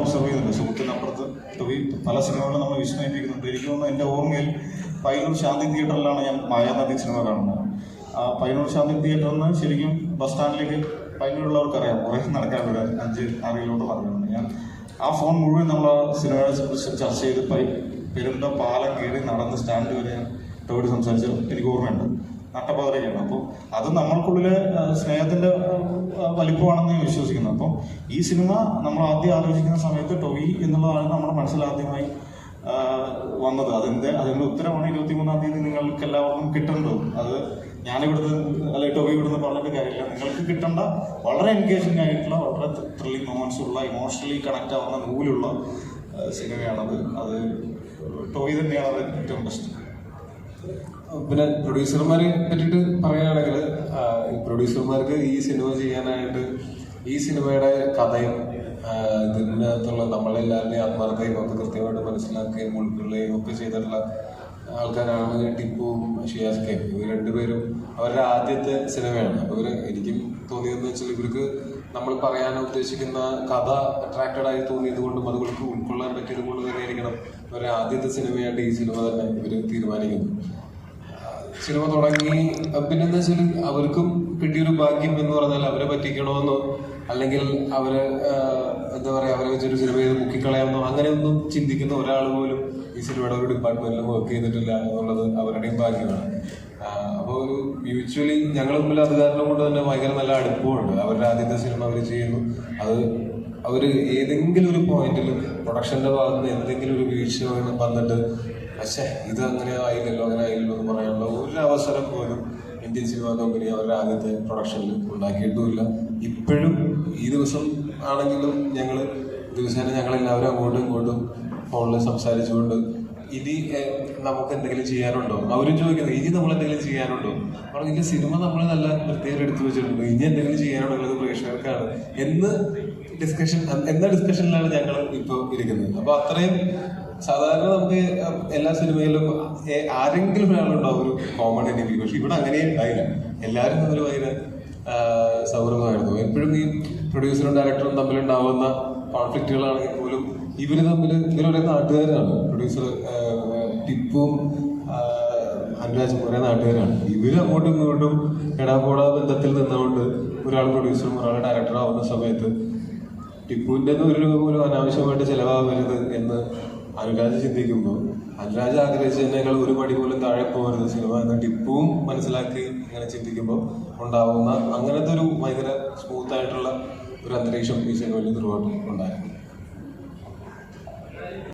Observe ചെയ്യുന്നുണ്ട് സുഹൃത്തിനപ്പുറത്ത് ടോവി പല സിനിമകളും നമ്മൾ വിസ്മയിപ്പിക്കുന്നുണ്ട്. എനിക്ക് തോന്നുന്നു എന്റെ ഓർമ്മയിൽ പയ്യന്നൂർ ശാന്തി തിയേറ്ററിലാണ് ഞാൻ മായാനദി സിനിമ കാണുന്നത്. ആ പയ്യന്നൂർ ശാന്തി തിയേറ്ററിൽ നിന്ന് ശരിക്കും ബസ് സ്റ്റാൻഡിലേക്ക് പയ്യന്നൂരുള്ളവർക്കറിയാം. കുറേ നടക്കാൻ ഒരു അഞ്ച് ആറ് കിലോമീറ്റർ നടക്കുന്നുണ്ട് ഞാൻ ആ ഫോൺ മുഴുവൻ നമ്മൾ ആ സിനിമയെ കുറിച്ച് ചർച്ച ചെയ്ത് പെരുന്ത പാലം കയറി നടന്ന് സ്റ്റാൻഡ് വരെ സംസാരിച്ചു സംസാരിച്ച്. എനിക്ക് ഓർമ്മയുണ്ട്. നട്ടപ്പാതിരയ്ക്കാണ് അപ്പോൾ അത് നമ്മൾക്കുള്ളിലെ സ്നേഹത്തിന്റെ വലിപ്പമാണെന്ന് ഞാൻ വിശ്വസിക്കുന്നു. അപ്പോൾ ഈ സിനിമ നമ്മൾ ആദ്യം ആലോചിക്കുന്ന സമയത്ത് ടൊവി എന്നുള്ളതാണ് നമ്മുടെ മനസ്സിൽ ആദ്യമായി വന്നത്. അതിന്റെ അതിന്റെ ഉത്തരമാണ് ഇരുപത്തി മൂന്നാം തീയതി നിങ്ങൾക്ക് എല്ലാവർക്കും കിട്ടേണ്ടത്. അത് ഞാനിവിടുന്ന് അല്ലെ ടൊവി ഇവിടുന്ന് പറഞ്ഞിട്ട് കാര്യമില്ല. നിങ്ങൾക്ക് കിട്ടേണ്ട വളരെ എൻഗേജിങ് ആയിട്ടുള്ള വളരെ ത്രില്ലിംഗ് മൊമെന്റ്സ് ഉള്ള ഇമോഷണലി കണക്ട് ആവുന്ന നൂലുള്ള സിനിമയാണത്. അത് ടോബി തന്നെയാണ് അത് ഏറ്റവും ബെസ്റ്റ് പിന്നെ പ്രൊഡ്യൂസർമാരെ പറ്റിട്ട് പറയുകയാണെങ്കിൽ പ്രൊഡ്യൂസർമാർക്ക് ഈ സിനിമ ചെയ്യാനായിട്ട് ഈ സിനിമയുടെ കഥയും ഇതിനകത്തുള്ള നമ്മളെല്ലാവരുടെയും ആത്മാർത്ഥയും ഒക്കെ കൃത്യമായിട്ട് മനസ്സിലാക്കുകയും ഉൾക്കൊള്ളുകയും ഒക്കെ ചെയ്തിട്ടുള്ള ആൾക്കാരാണ് ടിപ്പുവും ഷിയാസ്കയും ഇവർ രണ്ടുപേരും അവരുടെ ആദ്യത്തെ സിനിമയാണ് അപ്പോൾ ഇവർ എനിക്കും തോന്നിയതെന്ന് വെച്ചാൽ ഇവർക്ക് നമ്മൾ പറയാൻ ഉദ്ദേശിക്കുന്ന കഥ അട്രാക്റ്റഡ് ആയി തോന്നിയത് കൊണ്ടും അതുകൾക്ക് ഉൾക്കൊള്ളാൻ പറ്റിയത് കൊണ്ട് തന്നെ ആയിരിക്കണം ഒരു ആദ്യത്തെ സിനിമയായിട്ട് ഈ സിനിമ തന്നെ ഇവർ തീരുമാനിക്കുന്നത്. സിനിമ തുടങ്ങി. പിന്നെന്താ വെച്ചാൽ അവർക്കും കിട്ടിയൊരു ഭാഗ്യം എന്ന് പറഞ്ഞാൽ അവരെ പറ്റിക്കണമെന്നോ അല്ലെങ്കിൽ അവർ എന്താ പറയാ അവരെ വെച്ചൊരു സിനിമ ചെയ്ത് മുക്കിക്കളയാമെന്നോ അങ്ങനെയൊന്നും ചിന്തിക്കുന്ന ഒരാൾ പോലും ഈ സിനിമയുടെ ഒരു ഡിപ്പാർട്ട്മെന്റിൽ വർക്ക് ചെയ്തിട്ടില്ല എന്നുള്ളത് അവരുടെയും ഭാഗ്യമാണ്. അപ്പോൾ ഒരു മ്യൂച്വലി ഞങ്ങൾ തമ്മിൽ അത് കാരണം കൊണ്ട് തന്നെ ഭയങ്കര നല്ല അടുപ്പമുണ്ട്. അവരുടെ ആദ്യത്തെ സിനിമ അവർ ചെയ്യുന്നു. അത് അവർ ഏതെങ്കിലും ഒരു പോയിന്റിൽ പ്രൊഡക്ഷന്റെ ഭാഗത്ത് നിന്ന് എന്തെങ്കിലും ഒരു വീഴ്ച വന്ന് വന്നിട്ട് പക്ഷേ ഇത് അങ്ങനെ ആയില്ലല്ലോ അങ്ങനെ ആയില്ലല്ലോ എന്ന് പറയാനുള്ള ഒരു അവസരം പോലും ഇന്ത്യൻ സിനിമാ കമ്പനി അവരുടെ ആദ്യത്തെ പ്രൊഡക്ഷനിൽ ഉണ്ടാക്കിയിട്ടുമില്ല. ഇപ്പോഴും ഈ ദിവസം ആണെങ്കിലും ഞങ്ങൾ ദിവസേന ഞങ്ങളെല്ലാവരും അങ്ങോട്ടും ഇങ്ങോട്ടും ഫോണിൽ സംസാരിച്ചുകൊണ്ട് ഇനി നമുക്ക് എന്തെങ്കിലും ചെയ്യാനുണ്ടോ? അവരും ചോദിക്കുന്നത് ഇനി നമ്മൾ എന്തെങ്കിലും ചെയ്യാനുണ്ടോ? പറഞ്ഞില്ല സിനിമ നമ്മൾ നല്ല വൃത്തിയായിട്ട് എടുത്തു വെച്ചിട്ടുണ്ട്. ഇനി എന്തെങ്കിലും ചെയ്യാനുണ്ടോ പ്രേക്ഷകർക്കാണ്. എന്ന് ഡിസ്കഷൻ എന്ന ഡിസ്കഷനിലാണ് ഞങ്ങൾ ഇപ്പോൾ ഇരിക്കുന്നത്. അപ്പോൾ അത്രയും സാധാരണ നമുക്ക് എല്ലാ സിനിമയിലും ആരെങ്കിലും ഒരാളുണ്ടാവും ഒരു കോമൺ എനിമി പക്ഷെ ഇവിടെ അങ്ങനെ ഉണ്ടായില്ല. എല്ലാവരും തമ്മിൽ ഭയങ്കര സൗഹൃദമായിരുന്നു. എപ്പോഴും ഈ പ്രൊഡ്യൂസറും ഡയറക്ടറും തമ്മിലുണ്ടാവുന്ന കോൺഫ്ലിക്റ്റുകളാണെങ്കിൽ പോലും ഇവർ തമ്മിൽ ഇവരൊരേ നാട്ടുകാരാണ്. പ്രൊഡ്യൂസർ ടിപ്പും അനുരാജും ഒരേ നാട്ടുകാരാണ്. ഇവർ അങ്ങോട്ടും ഇങ്ങോട്ടും എടാപോടാ ബന്ധത്തിൽ നിന്നുകൊണ്ട് ഒരാൾ പ്രൊഡ്യൂസറും ഒരാൾ ഡയറക്ടറും ആവുന്ന സമയത്ത് ടിപ്പുവിന്റെ ഒരു രൂപ പോലും അനാവശ്യമായിട്ട് ചെലവാകരുത് എന്ന് അനുരാജ് ചിന്തിക്കുമ്പോൾ അനുരാജ് ആഗ്രഹിച്ചതിനേക്കാൾ ഒരു പടി പോലും താഴെ പോകരുത് സിനിമ എന്ന് ടിപ്പുവും മനസ്സിലാക്കി ഇങ്ങനെ ചിന്തിക്കുമ്പോൾ ഉണ്ടാവുന്ന അങ്ങനത്തെ ഒരു ഭയങ്കര സ്മൂത്ത് ആയിട്ടുള്ള ഒരു അന്തരീക്ഷം ഈ സിനിമയിൽ ത്രൂ ഉണ്ടായിരുന്നു.